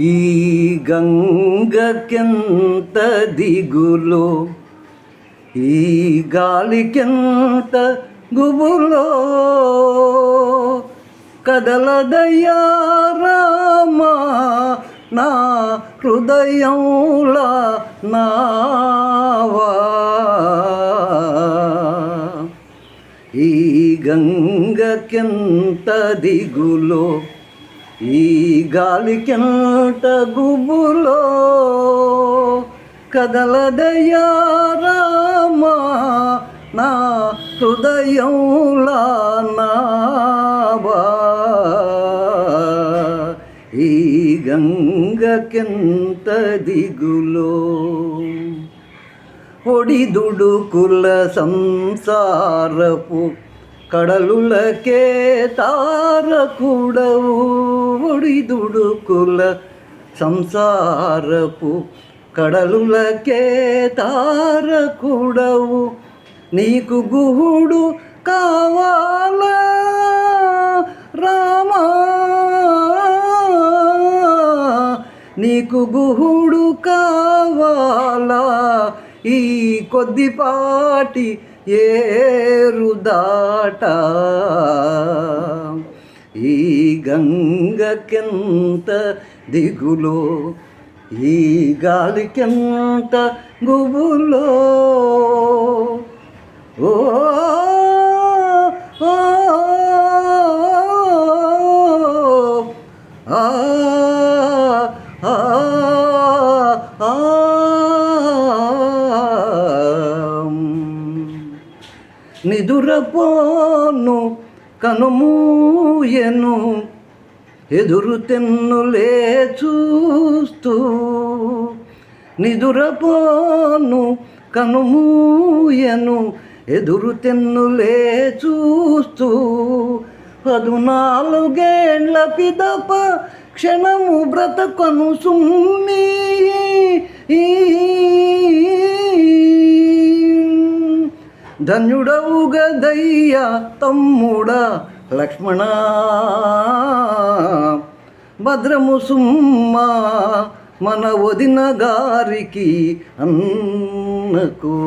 ఈ గంగకెంత దిగులో ఈ గాలికెంత గుబులో? కదలదయ్యా రామా నా హృదయంలా నావా? ఈ గంగకెంత దిగులో ఈ గాలికెంట గుబులో కదలదయారామా నా హృదయంలా నావా ఈ గంగకెంత దిగులో ఒడిదుడుకుల సంసారపు కడలులకే తారకుడవు. దుడుకుల సంసారపు కడలులకే తారకుడవు. నీకు గుహుడు కావాలా? రామా? నీకు గుహుడు కావాలా? ఈ కొద్దిపాటి ఏరుదాట గంగకెంత దిగులో ఈ గాలికెంత గుబులో? ఓ నిదురపోను కనుమూయను ఎదురు తెన్నులే చూస్తూ నిదురపోను కనుమూయను ఎదురు తెన్నులే చూస్తూ పదునాలుగేండ్ల పిదప క్షణము బ్రతకను సుమ్మి. ధన్యుడవు గదయ్యా తమ్ముడా లక్ష్మణ. భద్రము సుమ్మా మన వదిన గారికి అన్నకు.